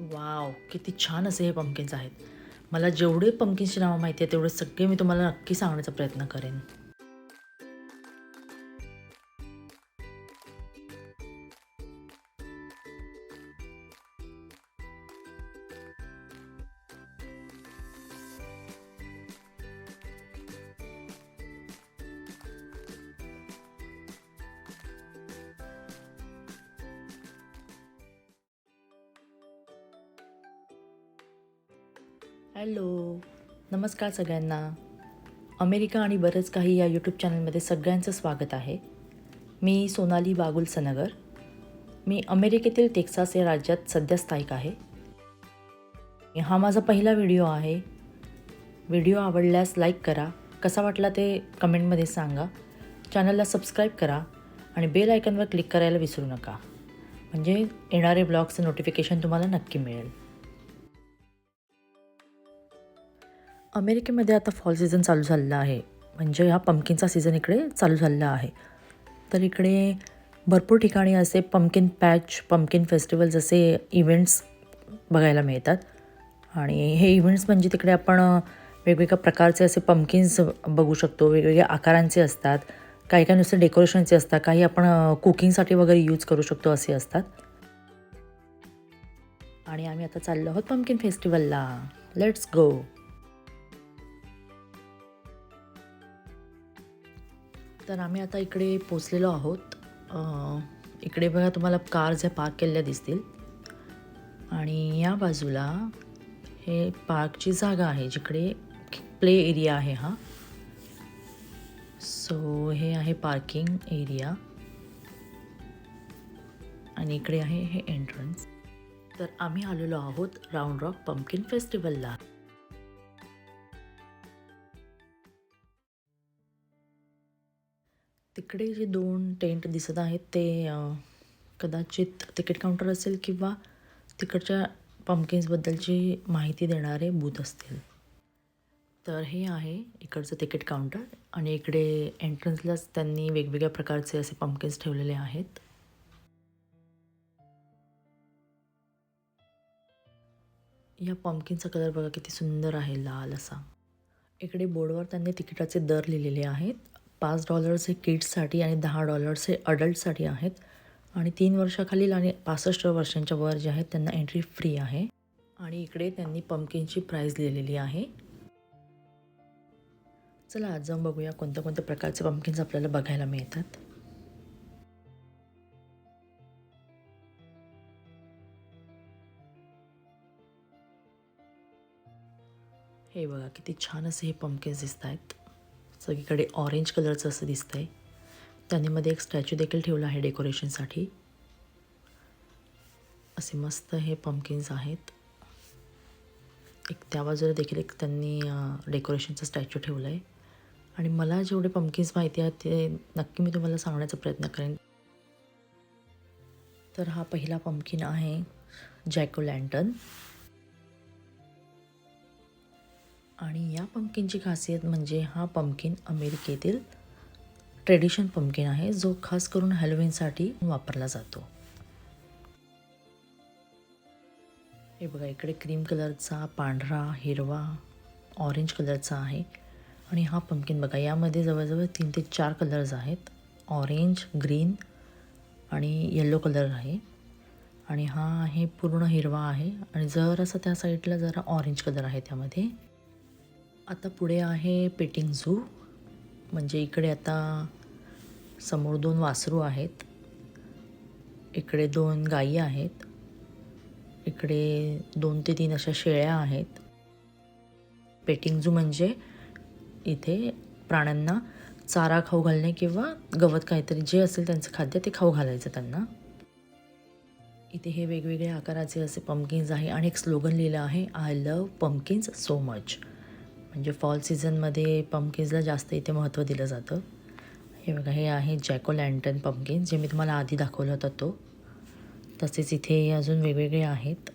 Wow किती छान असे हे पंपकिन्स आहेत. मला जेवढे पंपकिन्सची नावं माहिती आहे तेवढे सगळे मी तुम्हाला नक्की सांगण्याचा प्रयत्न करेन. हॅलो. नमस्कार सगळ्यांना. अमेरिका आणि बरंच काही या यूट्यूब चॅनलमध्ये सगळ्यांचं स्वागत आहे. मी सोनाली बागुल सनगर मी अमेरिकेतील टेक्सास या राज्यात सध्या स्थायिक आहे. हा माझा पहिला व्हिडिओ आहे. व्हिडिओ आवडल्यास लाईक करा. कसा वाटला ते कमेंटमध्ये सांगा. चॅनलला सबस्क्राईब करा आणि बेल आयकनवर क्लिक करायला विसरू नका. म्हणजे येणारे ब्लॉगचं नोटिफिकेशन तुम्हाला नक्की मिळेल. अमेरिकेमध्ये आता फॉल सीझन चालू झालेला आहे. म्हणजे हा पंपकिनचा सीझन इकडे चालू झालेला आहे. तर इकडे भरपूर ठिकाणी असे पंपकिन पॅच पंपकिन फेस्टिवल्स असे इव्हेंट्स बघायला मिळतात. आणि हे इव्हेंट्स म्हणजे तिकडे आपण वेगवेगळ्या प्रकारचे असे पंपकिन्स बघू शकतो. वेगवेगळ्या आकारांचे असतात. काही काही नुसते डेकोरेशनचे असतात. काही आपण कुकिंगसाठी वगैरे यूज करू शकतो असे असतात. आणि आम्ही आता चाललो आहोत पंपकिन फेस्टिवलला लेट्स गो तर आम्ही आता इकडे पोचलेलो आहोत. इकडे बघा तुम्हाला कार ज्या पार्क केलेल्या दिसतील. आणि या बाजूला हे पार्कची जागा आहे जिकडे प्ले एरिया आहे हा. सो हे आहे पार्किंग एरिया आणि इकडे आहे हे एंट्रन्स तर आम्ही आलेलो आहोत राऊंड रॉक पंपकिन फेस्टिवलला इकडे जे दोन टेंट दिसत आहेत ते कदाचित तिकीट काउंटर असेल किंवा तिकडच्या पम्पकिन्सबद्दलची माहिती देणारे बूथ असतील. तर हे आहे इकडचं तिकीट काउंटर आणि इकडे एंट्रन्सलाच त्यांनी वेगवेगळ्या प्रकारचे असे पम्पकिन्स ठेवलेले आहेत. या पम्पकिनचा कलर बघा किती सुंदर आहे लाल असा. इकडे बोर्डवर त्यांनी तिकिटाचे दर लिहिलेले आहेत. पाच डॉलर्स हे किड्ससाठी आणि दहा डॉलर्स हे अडल्टसाठी आहेत. आणि तीन वर्षाखालील आणि पासष्ट वर्षांच्या वर जे आहेत त्यांना एंट्री फ्री आहे. आणि इकडे त्यांनी पंपकिनची प्राईज लिहिलेली आहे. चला आज जाऊन बघूया कोणत्या कोणत्या प्रकारचे पंपकिन्स आपल्याला बघायला मिळतात. हे बघा किती छान असे हे पंपकिन्स दिसत आहेत सगळीकडे ऑरेंज कलरचं असं दिसतं आहे त्यांनी मध्ये एक स्टॅच्यू देखील ठेवला आहे डेकोरेशनसाठी असे मस्त हे पंपकिन्स आहेत. एक त्या बाजूला देखील एक त्यांनी डेकोरेशनचं स्टॅच्यू ठेवलं आहे आणि मला जेवढे पंपकिन्स माहिती आहेत ते नक्की मी तुम्हाला सांगण्याचा प्रयत्न करेन. तर हा पहिला पंपकिन आहे जॅको लँटन आणि या पंपकिनची खासियत म्हणजे हा पंपकिन अमेरिकेतील ट्रेडिशन पंपकिन आहे जो खास करून हॅलोविनसाठी वापरला जातो. हे बघा इकडे क्रीम कलरचा पांढरा हिरवा ऑरेंज कलरचा आहे. आणि हा पंपकिन बघा यामध्ये जवळजवळ तीन ते चार कलर्स आहेत. ऑरेंज ग्रीन आणि येलो कलर आहे. आणि हा आहे पूर्ण हिरवा आहे. आणि जरासा त्या साईडला जरा ऑरेंज कलर आहे त्यामध्ये. आता पुढे आहे पेटिंग झू. म्हणजे इकडे आता समोर दोन वासरू आहेत. इकडे दोन गायी आहेत. इकडे दोन ते तीन अशा शेळ्या आहेत. पेटिंग झू म्हणजे इथे प्राण्यांना चारा खाऊ घालणे किंवा गवत काहीतरी जे असेल त्यांचं खाद्य ते खाऊ घालायचं त्यांना. इथे हे वेगवेगळ्या आकाराचे असे पंपकिन्स आहे आणि एक स्लोगन लिहिलं आहे I love pumpkins so much म्हणजे फॉल सीझनमध्ये पंपकिन्सला जास्त इथे महत्त्व दिलं जातं. हे बघा हे आहे जॅको लँटन पंपकिन जे मी तुम्हाला आधी दाखवला होता तो. तसेच इथे अजून वेगवेगळे आहेत.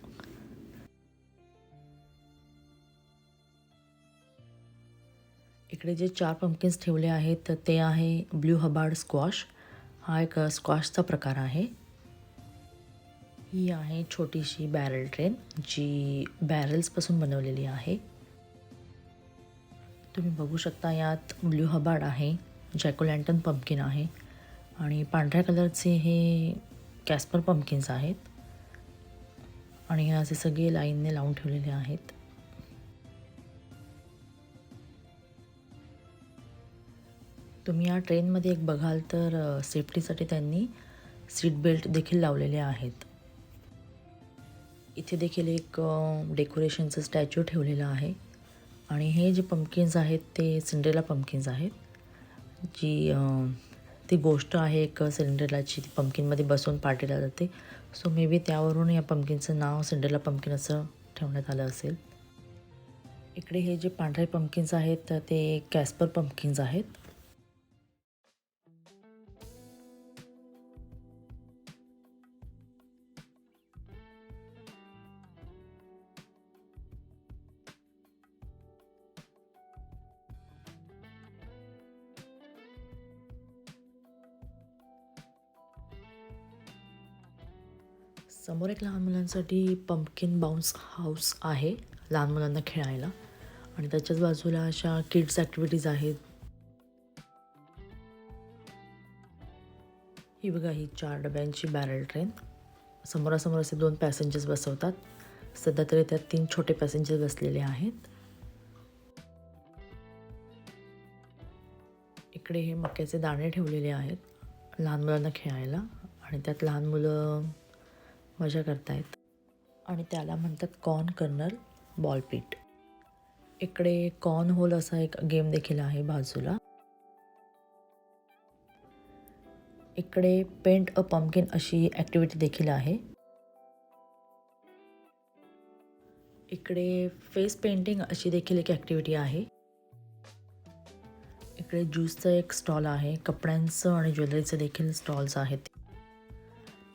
इकडे जे चार पंपकिन्स ठेवले आहेत तर ते आहे ब्ल्यू हबार्ड स्क्वॉश हा एक स्क्वॉशचा प्रकार आहे. ही आहे छोटीशी बॅरल ट्रेन जी बॅरल्सपासून बनवलेली आहे. तुम्ही बघू शकता यात ब्ल्यू हबाड आहे जॅकोलँटन पंपकिन आहे आणि पांढऱ्या कलरचे हे कॅस्पर पंपकिन्स आहेत. आणि हे असे सगळे लाईनने लावून ठेवलेले आहेत. तुम्ही या ट्रेनमध्ये एक बघाल तर सेफ्टीसाठी त्यांनी सीट बेल्ट देखील लावलेले आहेत. इथे देखील एक डेकोरेशनचं स्टॅच्यू ठेवलेलं आहे. आणि हे जे पंपकिन्स आहेत ते सिंड्रेला पंपकिन्स आहेत. जी ती गोष्ट आहे एक सिंड्रेलाची ती पंपकिनमध्ये बसून पार्टीला जाते. सो मे बी त्यावरून या पंपकिनचं नाव सिंड्रेला पंपकिन असं ठेवण्यात आलं असेल. इकडे हे जे पांढरे पंपकिन्स आहेत ते कॅस्पर पंपकिन्स आहेत. समोर एक लहान मुलांसाठी पंपकिन बाउन्स हाऊस आहे लहान मुलांना खेळायला. आणि त्याच्याच बाजूला अशा किड्स ॲक्टिव्हिटीज आहेत. ही बघा ही चार डब्यांची बॅरल ट्रेन समोरासमोर असे दोन पॅसेंजर्स बसवतात. सध्या तरी त्यात तीन छोटे पॅसेंजर्स बसलेले आहेत. इकडे हे मक्याचे दाणे ठेवलेले आहेत लहान मुलांना खेळायला. आणि त्यात लहान मुलं मजा करतायत. आणि त्याला म्हणतात कॉर्न कर्नल बॉलपीट इकडे कॉर्न होल असा एक गेम देखील आहे बाजूला. इकडे पेंट अ पंपकिन अशी ॲक्टिव्हिटी देखील आहे. इकडे फेस पेंटिंग अशी देखील एक ॲक्टिव्हिटी आहे. इकडे ज्यूसचं एक स्टॉल आहे कपड्यांचं आणि ज्वेलरीचं देखील स्टॉल्स आहेत.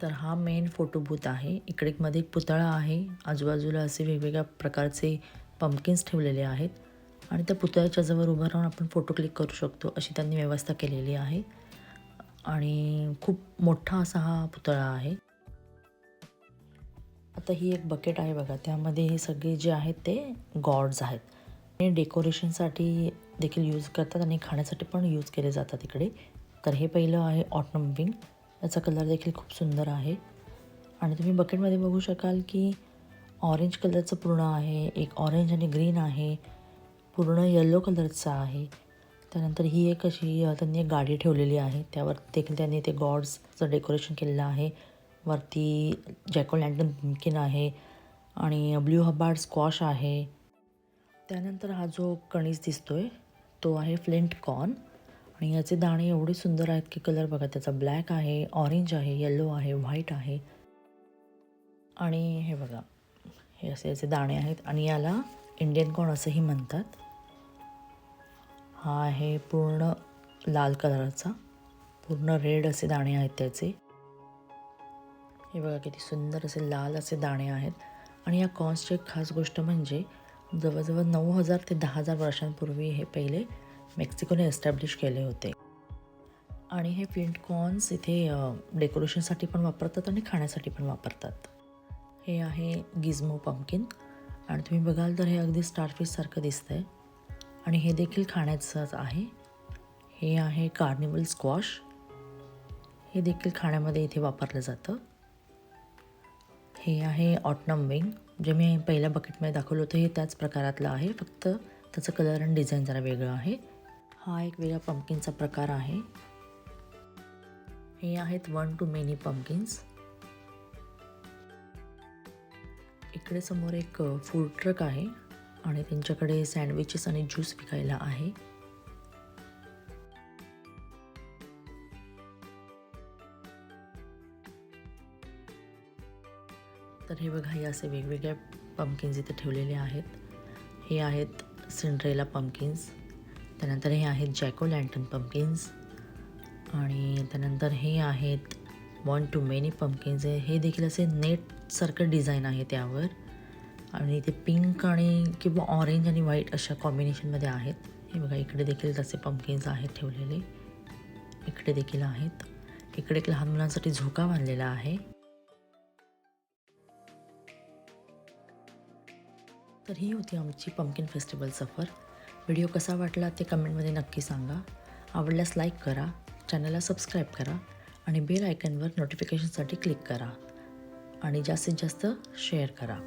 तर हा मेन फोटो बूथ आहे. इकडे मध्ये एक पुतळा आहे. आजूबाजूला असे वेगवेगळ्या प्रकारचे पंपकिन्स ठेवलेले आहेत. आणि त्या पुतळ्याच्या जवळ उभं राहून आपण फोटो क्लिक करू शकतो अशी त्यांनी व्यवस्था केलेली आहे. आणि खूप मोठा असा हा पुतळा आहे. आता ही एक बकेट आहे बघा. त्यामध्ये हे सगळे जे आहेत ते गॉड्स आहेत. हे डेकोरेशनसाठी देखील यूज करतात आणि खाण्यासाठी पण यूज केले जातात इकडे. तर हे पहिलं आहे ऑटनम विंग याचा कलर देखील खूप सुंदर आहे. आणि तुम्ही बकेटमध्ये बघू शकाल की ऑरेंज कलरचं पूर्ण आहे एक ऑरेंज आणि ग्रीन आहे पूर्ण येलो कलरचं आहे. त्यानंतर ही एक अशी त्यांनी एक गाडी ठेवलेली आहे. त्यावर देखील त्यांनी ते गॉड्सचं डेकोरेशन केलेलं आहे. वरती जॅको लँटन पुम्किन आहे आणि ब्ल्यू हबार्ड स्क्वॉश आहे. त्यानंतर हा जो कणीस आहे तो आहे फ्लिंट कॉर्न आणि याचे दाणे एवढे सुंदर आहेत की कलर बघा त्याचा ब्लॅक आहे ऑरेंज आहे येलो आहे व्हाईट आहे. आणि हे बघा हे असे याचे दाणे आहेत. आणि याला इंडियन कॉर्न असंही म्हणतात. हा आहे पूर्ण लाल कलरचा पूर्ण रेड असे दाणे आहेत त्याचे. हे बघा किती सुंदर असे लाल असे दाणे आहेत. आणि या कॉर्न्सची एक खास गोष्ट म्हणजे जवळजवळ नऊ हजार ते दहा हजार वर्षांपूर्वी हे पहिले मेक्सिकोने एस्टॅब्लिश केले होते. आणि हे फ्लिंट कॉर्न्स इथे डेकोरेशनसाठी पण वापरतात आणि खाण्यासाठी पण वापरतात. हे आहे गिझमो पंपकिन आणि तुम्ही बघाल तर हे अगदी स्टारफिशसारखं दिसतं आहे आणि हे देखील खाण्याचंच आहे. हे आहे कार्निवल स्क्वॉश. हे देखील खाण्यामध्ये इथे वापरलं जातं. हे आहे ऑटनम विंग जे मी पहिल्या बकेटमध्ये दाखवलं होतं. हे त्याच प्रकारातलं आहे. फक्त त्याचं कलर आणि डिझाईन जरा वेगळं आहे. हा एक वेगळा पंपकिनचा प्रकार आहे. हे आहेत वन टू मेनी पंपकिन्स इकडे समोर एक फूड ट्रक आहे आणि त्यांच्याकडे सँडविचेस आणि ज्यूस विकायला आहे. तर हे बघा हे असे वेगवेगळ्या पंपकिन्स इथे ठेवलेले आहेत. हे आहेत सिंड्रेला पंपकिन्स त्यानंतर हे आहेत जॅको लँटन पंपकिन्स आणि त्यानंतर हे आहेत वन टू मेनी पंपकिन्स हे देखील असे नेटसारखं डिझाईन आहे त्यावर. आणि ते पिंक आणि किंवा ऑरेंज आणि व्हाईट अशा कॉम्बिनेशनमध्ये आहेत. हे बघा इकडे देखील तसे पंपकिन्स आहेत ठेवलेले. इकडे देखील आहेत. इकडे एक लहान मुलांसाठी झोका बांधलेला आहे. तर ही होती आमची पंपकिन फेस्टिवल सफर. व्हिडिओ कसा वाटला ते कमेंटमध्ये नक्की सांगा. आवडल्यास लाईक करा चॅनलला सबस्क्राईब करा आणि बेल आयकनवर नोटिफिकेशनसाठी क्लिक करा. आणि जास्तीत जास्त शेअर करा.